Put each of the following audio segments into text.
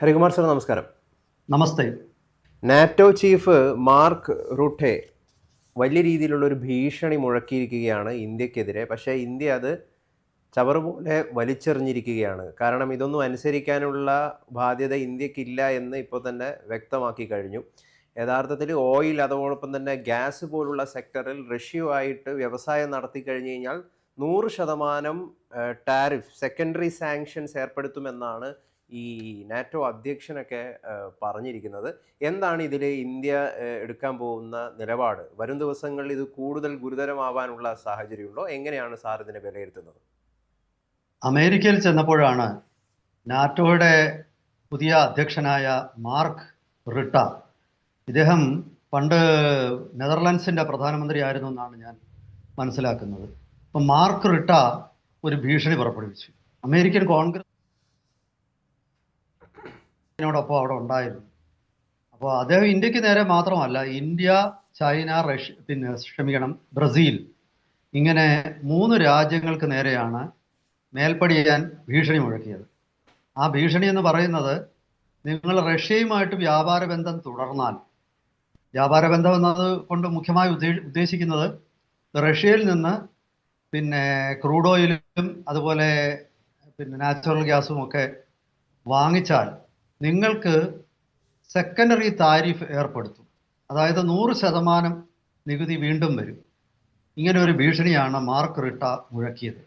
Harikumar sir നമസ്കാരം. നമസ്തേ. NATO chief Mark Rutte വലിയ രീതിയിലുള്ള ഒരു ഭീഷണി മുഴക്കിയിരിക്കുകയാണ് ഇന്ത്യക്കെതിരെ. പക്ഷേ ഇന്ത്യ അത് ചവറുപോലെ വലിച്ചെറിഞ്ഞിരിക്കുകയാണ്. കാരണം ഇതൊന്നും അനുസരിക്കാനുള്ള ബാധ്യത ഇന്ത്യക്കില്ല എന്ന് ഇപ്പോൾ തന്നെ വ്യക്തമാക്കി കഴിഞ്ഞു. യഥാർത്ഥത്തിൽ ഓയിൽ അതോടൊപ്പം തന്നെ ഗ്യാസ് പോലുള്ള സെക്ടറിൽ റഷ്യയുമായിട്ട് വ്യവസായം നടത്തി കഴിഞ്ഞു കഴിഞ്ഞാൽ നൂറ് ശതമാനം ടാരിഫ് സെക്കൻഡറി സാങ്ഷൻസ് ഏർപ്പെടുത്തുമെന്നാണ് ഈ നാറ്റോ അധ്യക്ഷനൊക്കെ പറഞ്ഞിരിക്കുന്നത്. എന്താണ് ഇതിൽ ഇന്ത്യ എടുക്കാൻ പോകുന്ന നിലപാട്? വരും ദിവസങ്ങളിൽ ഇത് കൂടുതൽ ഗുരുതരമാവാനുള്ള സാഹചര്യമുണ്ടോ? എങ്ങനെയാണ് സാർ ഇതിനെ വിലയിരുത്തുന്നത്? അമേരിക്കയിൽ ചെന്നപ്പോഴാണ് നാറ്റോയുടെ പുതിയ അധ്യക്ഷനായ മാർക്ക് റിട്ട. ഇദ്ദേഹം പണ്ട് നെതർലാൻഡ്സിന്റെ പ്രധാനമന്ത്രി ആയിരുന്നു എന്നാണ് ഞാൻ മനസ്സിലാക്കുന്നത്. അപ്പം മാർക്ക് റിട്ട ഒരു ഭീഷണി പുറപ്പെടുവിച്ചു. അമേരിക്കൻ കോൺഗ്രസിനോടൊപ്പം അവിടെ ഉണ്ടായിരുന്നു. അപ്പോൾ അദ്ദേഹം ഇന്ത്യയ്ക്ക് നേരെ മാത്രമല്ല ഇന്ത്യ ചൈന റഷ്യ പിന്നെ ക്ഷമിക്കണം ബ്രസീൽ ഇങ്ങനെ മൂന്ന് രാജ്യങ്ങൾക്ക് നേരെയാണ് മേൽപ്പടിയാൻ ഭീഷണി മുഴക്കിയത്. ആ ഭീഷണി എന്ന് പറയുന്നത് നിങ്ങൾ റഷ്യയുമായിട്ട് വ്യാപാര ബന്ധം തുടർന്നാൽ വ്യാപാര ബന്ധം എന്നത് കൊണ്ട് മുഖ്യമായി ഉദ്ദേ- ഉദ്ദേശിക്കുന്നത് റഷ്യയിൽ നിന്ന് പിന്നെ ക്രൂഡ് ഓയിലും അതുപോലെ പിന്നെ നാച്ചുറൽ ഗ്യാസും ഒക്കെ വാങ്ങിച്ചാൽ നിങ്ങൾക്ക് സെക്കൻഡറി താരിഫ് ഏർപ്പെടുത്തും. അതായത് നൂറ് ശതമാനം നികുതി വീണ്ടും വരും. ഇങ്ങനെ ഒരു ഭീഷണിയാണ് മാർക്ക് റിട്ട മുഴക്കിയത്.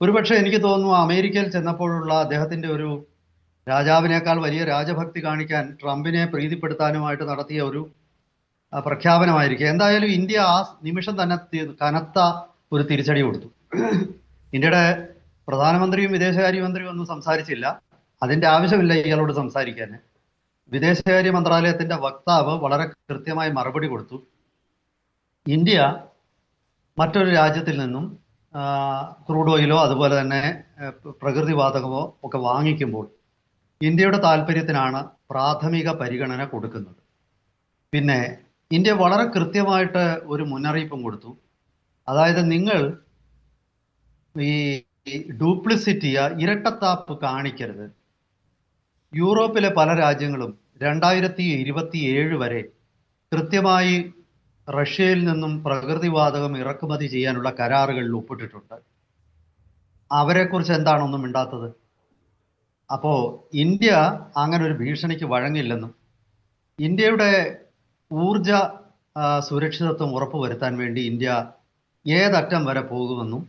ഒരുപക്ഷെ എനിക്ക് തോന്നുന്നു അമേരിക്കയിൽ ചെന്നപ്പോഴുള്ള അദ്ദേഹത്തിന്റെ ഒരു രാജാവിനേക്കാൾ വലിയ രാജഭക്തി കാണിക്കാൻ ട്രംപിനെ പ്രീതിപ്പെടുത്താനുമായിട്ട് നടത്തിയ ഒരു പ്രഖ്യാപനമായിരിക്കും. എന്തായാലും ഇന്ത്യ ആ നിമിഷം തന്നെ കനത്ത ഒരു തിരിച്ചടി കൊടുത്തു. ഇന്ത്യയുടെ പ്രധാനമന്ത്രിയും വിദേശകാര്യമന്ത്രിയും ഒന്നും സംസാരിച്ചില്ല. അതിന്റെ ആവശ്യമില്ല ഇയാളോട് സംസാരിക്കാൻ. വിദേശകാര്യ മന്ത്രാലയത്തിന്റെ വക്താവ് വളരെ കൃത്യമായി മറുപടി കൊടുത്തു. ഇന്ത്യ മറ്റൊരു രാജ്യത്തിൽ നിന്നും ക്രൂഡ് ഓയിലോ അതുപോലെ തന്നെ പ്രകൃതി പ്രകൃതിവാതകമോ ഒക്കെ വാങ്ങിക്കുമ്പോൾ ഇന്ത്യയുടെ താല്പര്യത്തിനാണ് പ്രാഥമിക പരിഗണന കൊടുക്കുന്നത്. പിന്നെ ഇന്ത്യ വളരെ കൃത്യമായിട്ട് ഒരു മുന്നറിയിപ്പും കൊടുത്തു. അതായത് നിങ്ങൾ ഈ ഡ്യൂപ്ലിസിറ്റിയ ഇരട്ടത്താപ്പ് കാണിക്കരുത്. യൂറോപ്പിലെ പല രാജ്യങ്ങളും രണ്ടായിരത്തി ഇരുപത്തി ഏഴ് വരെ കൃത്യമായി റഷ്യയിൽ നിന്നും പ്രകൃതിവാതകം ഇറക്കുമതി ചെയ്യാനുള്ള കരാറുകളിൽ ഒപ്പിട്ടിട്ടുണ്ട് അവരെക്കുറിച്ച് എന്താണൊന്നും മിണ്ടാത്തത്? അപ്പോ ഇന്ത്യ അങ്ങനെ ഒരു ഭീഷണിക്ക് വഴങ്ങില്ലെന്നും ഇന്ത്യയുടെ ഊർജ സുരക്ഷിതത്വം ഉറപ്പുവരുത്താൻ വേണ്ടി ഇന്ത്യ ഏതറ്റം വരെ പോകുമെന്നും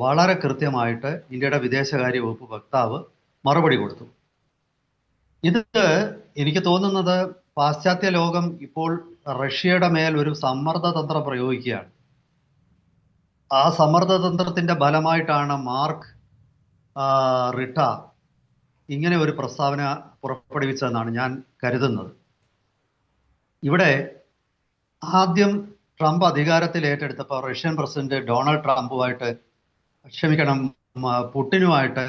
വളരെ കൃത്യമായിട്ട് ഇന്ത്യയുടെ വിദേശകാര്യ വകുപ്പ് വക്താവ് മറുപടി കൊടുത്തു. ഇത് എനിക്ക് തോന്നുന്നത് പാശ്ചാത്യ ലോകം ഇപ്പോൾ റഷ്യയുടെ മേൽ ഒരു സമ്മർദ്ദ തന്ത്രം പ്രയോഗിക്കുകയാണ്. ആ സമ്മർദ്ദ തന്ത്രത്തിന്റെ ഫലമായിട്ടാണ് മാർക്ക് റിട്ട ഇങ്ങനെ ഒരു പ്രസ്താവന പുറപ്പെടുവിച്ചതെന്നാണ് ഞാൻ കരുതുന്നത്. ഇവിടെ ആദ്യം ട്രംപ് അധികാരത്തിൽ ഏറ്റെടുത്തപ്പോൾ റഷ്യൻ പ്രസിഡന്റ് ഡൊണാൾഡ് ട്രംപുമായിട്ട് ക്ഷമിക്കണം പുടിനുമായിട്ട്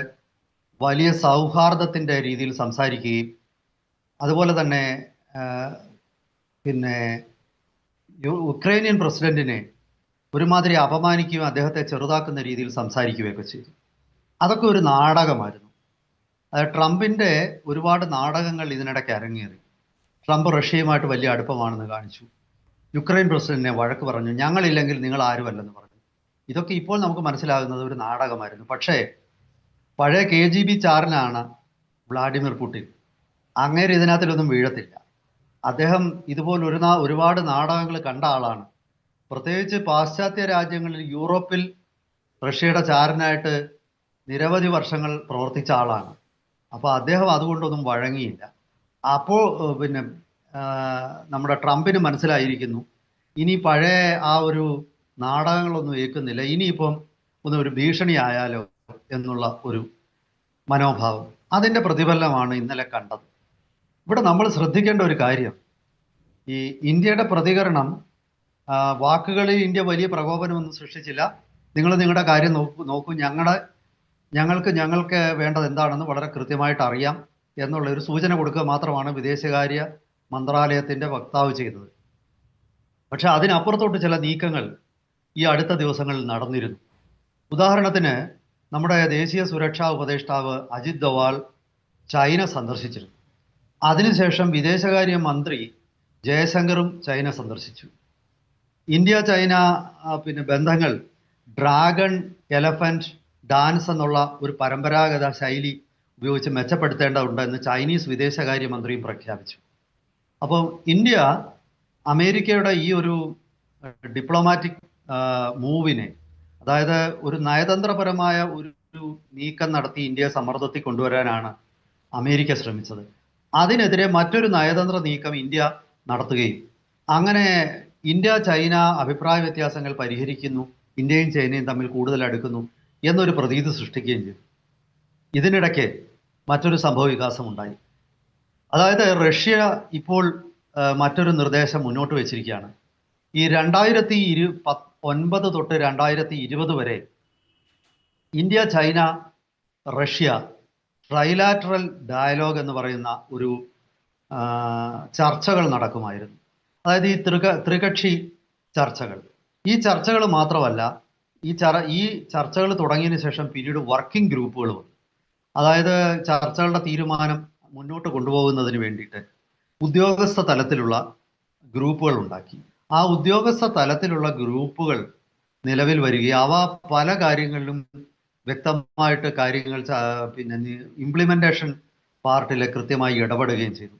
വലിയ സൗഹാർദ്ദത്തിന്റെ രീതിയിൽ സംസാരിക്കുകയും അതുപോലെ തന്നെ പിന്നെ ഉക്രൈനിയൻ പ്രസിഡന്റിനെ ഒരുമാതിരി അപമാനിക്കുകയും അദ്ദേഹത്തെ ചെറുതാക്കുന്ന രീതിയിൽ സംസാരിക്കുകയൊക്കെ ചെയ്തു. അതൊക്കെ ഒരു നാടകമായിരുന്നു. ട്രംപിന്റെ ഒരുപാട് നാടകങ്ങൾ ഇതിനിടയ്ക്ക് അരങ്ങേറി. ട്രംപ് റഷ്യയുമായിട്ട് വലിയ അടുപ്പമാണെന്ന് കാണിച്ചു. യുക്രൈൻ പ്രസിഡന്റിനെ വഴക്ക് പറഞ്ഞു ഞങ്ങളില്ലെങ്കിൽ നിങ്ങൾ ആരുമല്ലെന്ന് പറഞ്ഞു. ഇതൊക്കെ ഇപ്പോൾ നമുക്ക് മനസ്സിലാകുന്നത് ഒരു നാടകമായിരുന്നു. പക്ഷേ പഴയ കെ ജി ബി ചാറിനാണ് വ്ളാഡിമിർ പുടിൻ. അങ്ങേര് ഇതിനകത്തിലൊന്നും വീഴത്തില്ല. അദ്ദേഹം ഇതുപോലെ ഒരു നാ ഒരുപാട് നാടകങ്ങൾ കണ്ട ആളാണ്. പ്രത്യേകിച്ച് പാശ്ചാത്യ രാജ്യങ്ങളിൽ യൂറോപ്പിൽ റഷ്യയുടെ ചാരനായിട്ട് നിരവധി വർഷങ്ങൾ പ്രവർത്തിച്ച ആളാണ്. അപ്പോൾ അദ്ദേഹം അതുകൊണ്ടൊന്നും വഴങ്ങിയില്ല. അപ്പോൾ പിന്നെ നമ്മുടെ ട്രംപിന് മനസ്സിലായിരിക്കുന്നു ഇനി പഴയ ആ ഒരു നാടകങ്ങളൊന്നും ഏൽക്കുന്നില്ല. ഇനിയിപ്പം ഒന്ന് ഒരു ഭീഷണി ആയാലോ? എന്നുള്ള ഒരു മനോഭാവം. അതിന്റെ പ്രതിഫലനമാണ് ഇന്നലെ കണ്ടത്. ഇവിടെ നമ്മൾ ശ്രദ്ധിക്കേണ്ട ഒരു കാര്യം ഈ ഇന്ത്യയുടെ പ്രതികരണം വാക്കുകളിൽ ഇന്ത്യ വലിയ പ്രകോപനമൊന്നും സൃഷ്ടിച്ചില്ല. നിങ്ങൾ നിങ്ങളുടെ കാര്യം നോക്കൂ നോക്കൂ ഞങ്ങളുടെ ഞങ്ങൾക്ക് ഞങ്ങൾക്ക് വേണ്ടത് എന്താണെന്ന് വളരെ കൃത്യമായിട്ട് അറിയാം എന്നുള്ള ഒരു സൂചന കൊടുക്കുക മാത്രമാണ് വിദേശകാര്യ മന്ത്രാലയത്തിന്റെ വക്താവ് ചെയ്തത്. പക്ഷെ അതിനപ്പുറത്തോട്ട് ചില നീക്കങ്ങൾ ഈ അടുത്ത ദിവസങ്ങളിൽ നടന്നിരുന്നു. ഉദാഹരണത്തിന് നമ്മുടെ ദേശീയ സുരക്ഷാ ഉപദേഷ്ടാവ് അജിത് ദവാൽ ചൈന സന്ദർശിച്ചിരുന്നു. അതിനുശേഷം വിദേശകാര്യ മന്ത്രി ജയശങ്കറും ചൈന സന്ദർശിച്ചു. ഇന്ത്യ ചൈന പിന്നെ ബന്ധങ്ങൾ ഡ്രാഗൺ എലഫന്റ് ഡാൻസ് എന്നുള്ള ഒരു പരമ്പരാഗത ശൈലി ഉപയോഗിച്ച് മെച്ചപ്പെടുത്തേണ്ടതുണ്ട് എന്ന് ചൈനീസ് വിദേശകാര്യ മന്ത്രിയും പ്രഖ്യാപിച്ചു. അപ്പോൾ ഇന്ത്യ അമേരിക്കയുടെ ഈ ഒരു ഡിപ്ലോമാറ്റിക് മൂവിനെ അതായത് ഒരു നയതന്ത്രപരമായ ഒരു നീക്കം നടത്തി ഇന്ത്യയെ സമ്മർദ്ദത്തിൽ കൊണ്ടുവരാനാണ് അമേരിക്ക ശ്രമിച്ചത്. അതിനെതിരെ മറ്റൊരു നയതന്ത്ര നീക്കം ഇന്ത്യ നടത്തുകയും അങ്ങനെ ഇന്ത്യ ചൈന അഭിപ്രായ വ്യത്യാസങ്ങൾ പരിഹരിക്കുന്നു ഇന്ത്യയും ചൈനയും തമ്മിൽ കൂടുതൽ അടുക്കുന്നു എന്നൊരു പ്രതീതി സൃഷ്ടിക്കുകയും ചെയ്തു. ഇതിനിടയ്ക്ക് മറ്റൊരു സംഭവ ഉണ്ടായി. അതായത് റഷ്യ ഇപ്പോൾ മറ്റൊരു നിർദ്ദേശം മുന്നോട്ട് വെച്ചിരിക്കുകയാണ്. ഈ രണ്ടായിരത്തി ഇരു പത്ത് ഒൻപത് തൊട്ട് രണ്ടായിരത്തി ഇരുപത് വരെ India China Russia trilateral dialogue എന്ന് പറയുന്ന ഒരു ചർച്ചകൾ നടക്കുമായിരുന്നു. അതായത് ഈ ത്രിക ത്രികക്ഷി ചർച്ചകൾ. ഈ ചർച്ചകൾ മാത്രമല്ല ഈ ചർ ഈ ചർച്ചകൾ തുടങ്ങിയതിന് ശേഷം പിന്നീട് വർക്കിംഗ് ഗ്രൂപ്പുകൾ വന്നു. അതായത് ചർച്ചകളുടെ തീരുമാനം മുന്നോട്ട് കൊണ്ടുപോകുന്നതിന് വേണ്ടിയിട്ട് ഉദ്യോഗസ്ഥ തലത്തിലുള്ള ഗ്രൂപ്പുകൾ ഉണ്ടാക്കി. ആ ഉദ്യോഗസ്ഥ തലത്തിലുള്ള ഗ്രൂപ്പുകൾ നിലവിൽ വരികയും അവ പല കാര്യങ്ങളിലും വ്യക്തമായിട്ട് കാര്യങ്ങൾ പിന്നെ ഇംപ്ലിമെന്റേഷൻ പാർട്ടിൽ കൃത്യമായി ഇടപെടുകയും ചെയ്തു.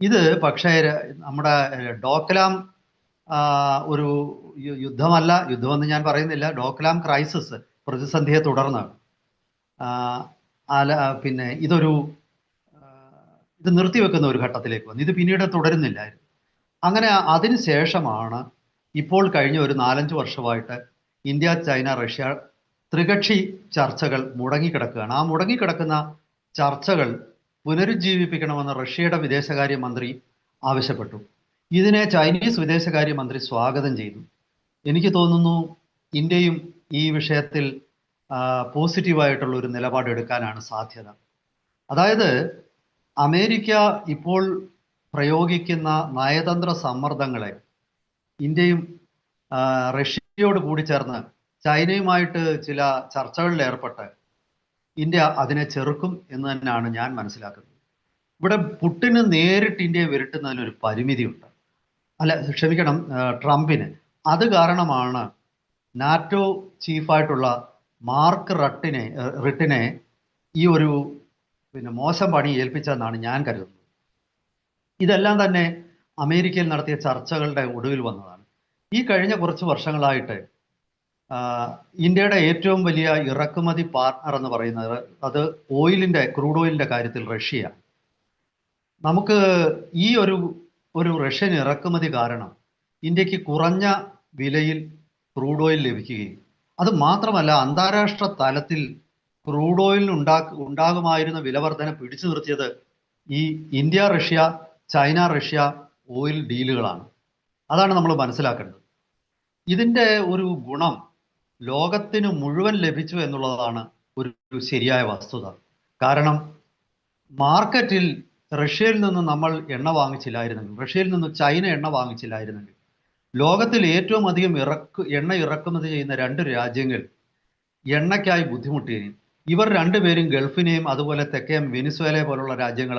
ഇത് പക്ഷേ നമ്മുടെ ഡോക്ലാം ഒരു യുദ്ധമല്ല യുദ്ധമെന്ന് ഞാൻ പറയുന്നില്ല. ഡോക്ലാം ക്രൈസിസ് പ്രതിസന്ധിയെ തുടർന്ന് അല പിന്നെ ഇതൊരു ഇത് നിർത്തിവെക്കുന്ന ഒരു ഘട്ടത്തിലേക്ക് വന്നു. ഇത് പിന്നീട് തുടരുന്നില്ലായിരുന്നു. അങ്ങനെ അതിന് ശേഷമാണ് ഇപ്പോൾ കഴിഞ്ഞ ഒരു നാലഞ്ച് വർഷമായിട്ട് ഇന്ത്യ ചൈന റഷ്യ ത്രികക്ഷി ചർച്ചകൾ മുടങ്ങിക്കിടക്കുകയാണ്. ആ മുടങ്ങിക്കിടക്കുന്ന ചർച്ചകൾ പുനരുജ്ജീവിപ്പിക്കണമെന്ന് റഷ്യയുടെ വിദേശകാര്യമന്ത്രി ആവശ്യപ്പെട്ടു. ഇതിനെ ചൈനീസ് വിദേശകാര്യമന്ത്രി സ്വാഗതം ചെയ്തു. എനിക്ക് തോന്നുന്നു ഇന്ത്യയും ഈ വിഷയത്തിൽ പോസിറ്റീവായിട്ടുള്ള ഒരു നിലപാടെടുക്കാനാണ് സാധ്യത. അതായത് അമേരിക്ക ഇപ്പോൾ പ്രയോഗിക്കുന്ന നയതന്ത്ര സമ്മർദ്ദങ്ങളെ ഇന്ത്യയും റഷ്യയോട് കൂടി ചേർന്ന് ചൈനയുമായിട്ട് ചില ചർച്ചകളിൽ ഏർപ്പെട്ട് ഇന്ത്യ അതിനെ ചെറുക്കും എന്ന് തന്നെയാണ് ഞാൻ മനസ്സിലാക്കുന്നത്. ഇവിടെ പുട്ടിന് നേരിട്ട് ഇന്ത്യയെ വിരട്ടുന്നതിന് ഒരു പരിമിതിയുണ്ട്. അല്ല ക്ഷമിക്കണം ട്രംപിന്. അത് കാരണമാണ് നാറ്റോ ചീഫായിട്ടുള്ള മാർക്ക് റട്ടിനെ റിട്ടിനെ ഈ ഒരു പിന്നെ മോശം പണി ഏൽപ്പിച്ചതെന്നാണ് ഞാൻ കരുതുന്നത്. ഇതെല്ലാം തന്നെ അമേരിക്കയിൽ നടത്തിയ ചർച്ചകളുടെ ഒടുവിൽ വന്നതാണ്. ഈ കഴിഞ്ഞ കുറച്ച് വർഷങ്ങളായിട്ട് ഇന്ത്യയുടെ ഏറ്റവും വലിയ ഇറക്കുമതി പാർട്ണർ എന്ന് പറയുന്നത് അത് ഓയിലിന്റെ ക്രൂഡ് ഓയിലിന്റെ കാര്യത്തിൽ റഷ്യ. നമുക്ക് ഈ ഒരു ഒരു റഷ്യൻ ഇറക്കുമതി കാരണം ഇന്ത്യയ്ക്ക് കുറഞ്ഞ വിലയിൽ ക്രൂഡ് ഓയിൽ ലഭിക്കുകയും അത് മാത്രമല്ല അന്താരാഷ്ട്ര തലത്തിൽ ക്രൂഡ് ഓയിലിന് ഉണ്ടാ ഉണ്ടാകുമായിരുന്ന വിലവർധന പിടിച്ചു നിർത്തിയത് ഈ India Russia China Russia oil ഡീലുകളാണ് അതാണ് നമ്മൾ മനസ്സിലാക്കേണ്ടത്. ഇതിന്റെ ഒരു ഗുണം ലോകത്തിന് മുഴുവൻ ലഭിച്ചു എന്നുള്ളതാണ് ഒരു ശരിയായ വസ്തുത. കാരണം മാർക്കറ്റിൽ റഷ്യയിൽ നിന്ന് നമ്മൾ എണ്ണ വാങ്ങിച്ചില്ലായിരുന്നെങ്കിൽ റഷ്യയിൽ നിന്ന് ചൈന എണ്ണ വാങ്ങിച്ചില്ലായിരുന്നെങ്കിൽ ലോകത്തിൽ ഏറ്റവും അധികം ഇറക്ക് എണ്ണ ഇറക്കുമതി ചെയ്യുന്ന രണ്ട് രാജ്യങ്ങൾ എണ്ണയ്ക്കായി ബുദ്ധിമുട്ടിയിരുന്നു. ഇവർ രണ്ടുപേരും ഗൾഫിനെയും അതുപോലെ തെക്കേം വെനിസ്വേലയെ പോലുള്ള രാജ്യങ്ങൾ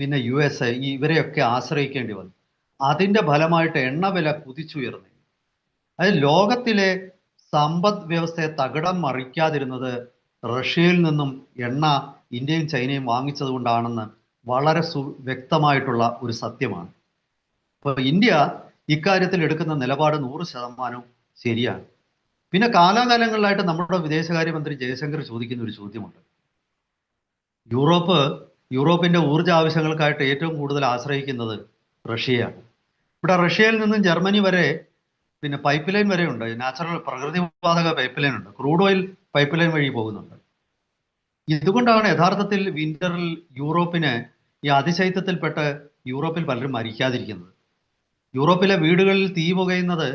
പിന്നെ യു എസ് എ ഇവരെയൊക്കെ ആശ്രയിക്കേണ്ടി വന്നു. അതിന്റെ ഫലമായിട്ട് എണ്ണവില കുതിച്ചുയർന്നു. അതായത് ലോകത്തിലെ സമ്പദ് വ്യവസ്ഥയെ തകിടം മറിക്കാതിരുന്നത് റഷ്യയിൽ നിന്നും എണ്ണ ഇന്ത്യയും ചൈനയും വാങ്ങിച്ചത് കൊണ്ടാണെന്ന് വളരെ സു വ്യക്തമായിട്ടുള്ള ഒരു സത്യമാണ്. അപ്പോൾ ഇന്ത്യ ഇക്കാര്യത്തിൽ എടുക്കുന്ന നിലപാട് നൂറ് ശതമാനവും ശരിയാണ്. പിന്നെ കാലാകാലങ്ങളിലായിട്ട് നമ്മുടെ വിദേശകാര്യമന്ത്രി ജയശങ്കർ ചോദിക്കുന്ന ഒരു ചോദ്യമുണ്ട്. യൂറോപ്പ് യൂറോപ്പിന്റെ ഊർജ ആവശ്യങ്ങൾക്കായിട്ട് ഏറ്റവും കൂടുതൽ ആശ്രയിക്കുന്നത് റഷ്യയാണ്. ഇവിടെ റഷ്യയിൽ നിന്നും ജർമ്മനി വരെ പിന്നെ പൈപ്പ് ലൈൻ വരെ ഉണ്ട്. നാച്ചുറൽ പ്രകൃതിവാതക പൈപ്പ് ലൈൻ ഉണ്ട്. ക്രൂഡ് ഓയിൽ പൈപ്പ് ലൈൻ വഴി പോകുന്നുണ്ട്. ഇതുകൊണ്ടാണ് യഥാർത്ഥത്തിൽ വിന്ററിൽ യൂറോപ്പിന് ഈ അതിശൈത്യത്തിൽപ്പെട്ട് യൂറോപ്പിൽ പലരും മരിക്കാതിരിക്കുന്നത്. യൂറോപ്പിലെ വീടുകളിൽ തീ പുകയുന്നത്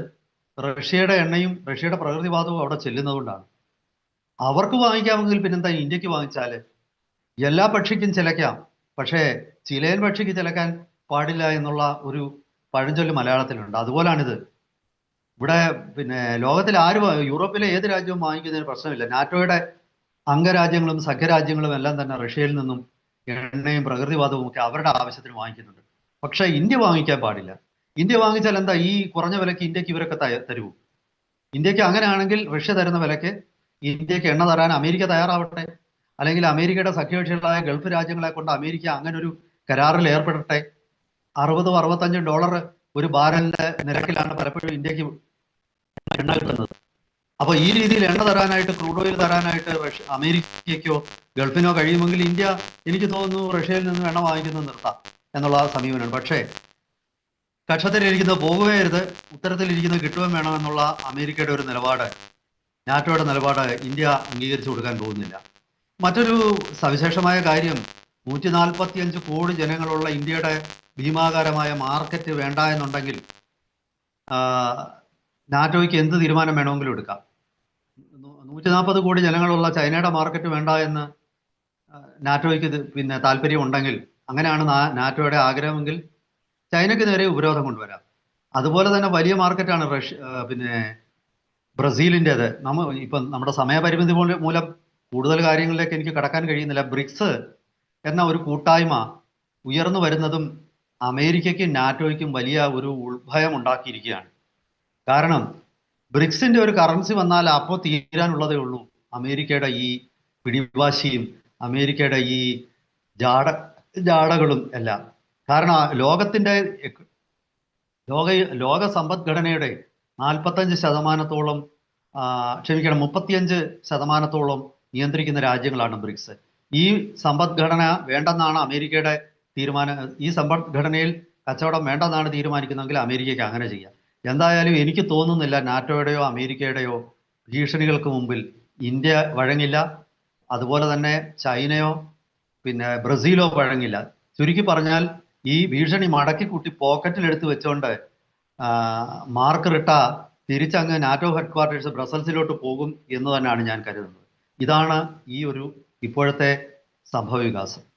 റഷ്യയുടെ എണ്ണയും റഷ്യയുടെ പ്രകൃതിവാതകവും അവിടെ ചെല്ലുന്നതുകൊണ്ടാണ്. അവർക്ക് വാങ്ങിക്കാമെങ്കിൽ പിന്നെന്താ ഇന്ത്യയ്ക്ക് വാങ്ങിച്ചാൽ എല്ലാ പക്ഷിക്കും ചിലയ്ക്കാം പക്ഷേ ചിലയൻ പക്ഷിക്ക് ചിലക്കാൻ പാടില്ല എന്നുള്ള ഒരു പഴഞ്ചൊല്ല് മലയാളത്തിലുണ്ട്. അതുപോലാണിത്. ഇവിടെ പിന്നെ ലോകത്തിൽ ആര് യൂറോപ്പിലെ ഏത് രാജ്യവും വാങ്ങിക്കുന്നതിന് പ്രശ്നമില്ല. നാറ്റോയുടെ അംഗരാജ്യങ്ങളും സഖ്യരാജ്യങ്ങളും എല്ലാം തന്നെ റഷ്യയിൽ നിന്നും എണ്ണയും പ്രകൃതിവാദവും ഒക്കെ അവരുടെ ആവശ്യത്തിന് വാങ്ങിക്കുന്നുണ്ട്. പക്ഷേ ഇന്ത്യ വാങ്ങിക്കാൻ പാടില്ല. ഇന്ത്യ വാങ്ങിച്ചാൽ എന്താ? ഈ കുറഞ്ഞ വിലക്ക് ഇന്ത്യയ്ക്ക് ഇവരൊക്കെ തയ- തരൂ ഇന്ത്യയ്ക്ക് അങ്ങനെയാണെങ്കിൽ റഷ്യ തരുന്ന വിലക്ക് ഇന്ത്യയ്ക്ക് എണ്ണ തരാൻ അമേരിക്ക തയ്യാറാവട്ടെ? അല്ലെങ്കിൽ അമേരിക്കയുടെ സഖ്യകക്ഷികളായ ഗൾഫ് രാജ്യങ്ങളെ കൊണ്ട് അമേരിക്ക അങ്ങനെ ഒരു കരാറിൽ ഏർപ്പെടട്ടെ. അറുപതും അറുപത്തഞ്ചും ഡോളർ ഒരു ബാരലിന്റെ നിരക്കിലാണ് പലപ്പോഴും ഇന്ത്യയ്ക്ക് എണ്ണ കിട്ടുന്നത്. അപ്പൊ ഈ രീതിയിൽ എണ്ണ തരാനായിട്ട് ക്രൂഡ് ഓയിൽ തരാനായിട്ട് അമേരിക്കയ്ക്കോ ഗൾഫിനോ കഴിയുമെങ്കിൽ ഇന്ത്യ എനിക്ക് തോന്നുന്നു റഷ്യയിൽ നിന്ന് എണ്ണ വാങ്ങിക്കുന്നത് നിർത്താം എന്നുള്ള സമീപനമാണ്. പക്ഷേ കക്ഷത്തിലിരിക്കുന്നത് പോകുകയരുത് ഉത്തരത്തിലിരിക്കുന്നത് കിട്ടുകയും വേണമെന്നുള്ള അമേരിക്കയുടെ ഒരു നിലപാട് നാറ്റോയുടെ നിലപാട് ഇന്ത്യ അംഗീകരിച്ചു കൊടുക്കാൻ പോകുന്നില്ല. മറ്റൊരു സവിശേഷമായ കാര്യം നൂറ്റി നാൽപ്പത്തിയഞ്ച് കോടി ജനങ്ങളുള്ള ഇന്ത്യയുടെ ഭീമാകാരമായ മാർക്കറ്റ് വേണ്ട എന്നുണ്ടെങ്കിൽ നാറ്റോയ്ക്ക് എന്ത് തീരുമാനം വേണമെങ്കിലും എടുക്കാം. നൂറ്റി നാൽപ്പത് കോടി ജനങ്ങളുള്ള ചൈനയുടെ മാർക്കറ്റ് വേണ്ട എന്ന് നാറ്റോയ്ക്ക് പിന്നെ താല്പര്യം ഉണ്ടെങ്കിൽ അങ്ങനെയാണ് നാറ്റോയുടെ ആഗ്രഹമെങ്കിൽ ചൈനയ്ക്ക് നേരെ ഉപരോധം കൊണ്ടുവരാം. അതുപോലെ തന്നെ വലിയ മാർക്കറ്റാണ് റഷ്യ പിന്നെ ബ്രസീലിന്റെത്. നമ്മ ഇപ്പം നമ്മുടെ സമയപരിമിതി മൂലം കൂടുതൽ കാര്യങ്ങളിലേക്ക് എനിക്ക് കടക്കാൻ കഴിയുന്നില്ല. ബ്രിക്സ് എന്ന ഒരു കൂട്ടായ്മ ഉയർന്നു വരുന്നതും അമേരിക്കയ്ക്കും നാറ്റോയ്ക്കും വലിയ ഒരു ഉൾഭയം ഉണ്ടാക്കിയിരിക്കുകയാണ്. കാരണം ബ്രിക്സിന്റെ ഒരു കറൻസി വന്നാൽ അപ്പോൾ തീരാനുള്ളതേ ഉള്ളൂ. അമേരിക്കയുടെ ഈ പിടിവാശിയും അമേരിക്കയുടെ ഈ ജാട ജാടകളും എല്ലാം. കാരണം ലോകത്തിന്റെ ലോക ലോക സമ്പദ്ഘടനയുടെ നാൽപ്പത്തഞ്ച് ശതമാനത്തോളം ക്ഷമിക്കണം മുപ്പത്തിയഞ്ച് ശതമാനത്തോളം നിയന്ത്രിക്കുന്ന രാജ്യങ്ങളാണ് ബ്രിക്സ്. ഈ സമ്പദ്ഘടന വേണ്ടെന്നാണ് അമേരിക്കയുടെ തീരുമാനം ഈ സമ്പദ്ഘടനയിൽ കച്ചവടം വേണ്ടെന്നാണ് തീരുമാനിക്കുന്നതെങ്കിൽ അമേരിക്കയ്ക്ക് അങ്ങനെ ചെയ്യാം. എന്തായാലും എനിക്ക് തോന്നുന്നില്ല നാറ്റോയുടെയോ അമേരിക്കയുടെയോ ഭീഷണികൾക്ക് മുമ്പിൽ ഇന്ത്യ വഴങ്ങില്ല. അതുപോലെ തന്നെ ചൈനയോ പിന്നെ ബ്രസീലോ വഴങ്ങില്ല. ചുരുക്കി പറഞ്ഞാൽ ഈ ഭീഷണി മടക്കി കൂട്ടി പോക്കറ്റിൽ എടുത്ത് വെച്ചുകൊണ്ട് മാർക്ക് റിട്ട തിരിച്ചങ്ങ് നാറ്റോ ഹെഡ്ക്വാർട്ടേഴ്സ് ബ്രസൽസിലോട്ട് പോകും എന്ന് തന്നെയാണ് ഞാൻ കരുതുന്നത്. ഇതാണ് ഈ ഒരു ഇപ്പോഴത്തെ സംഭവവികാസം.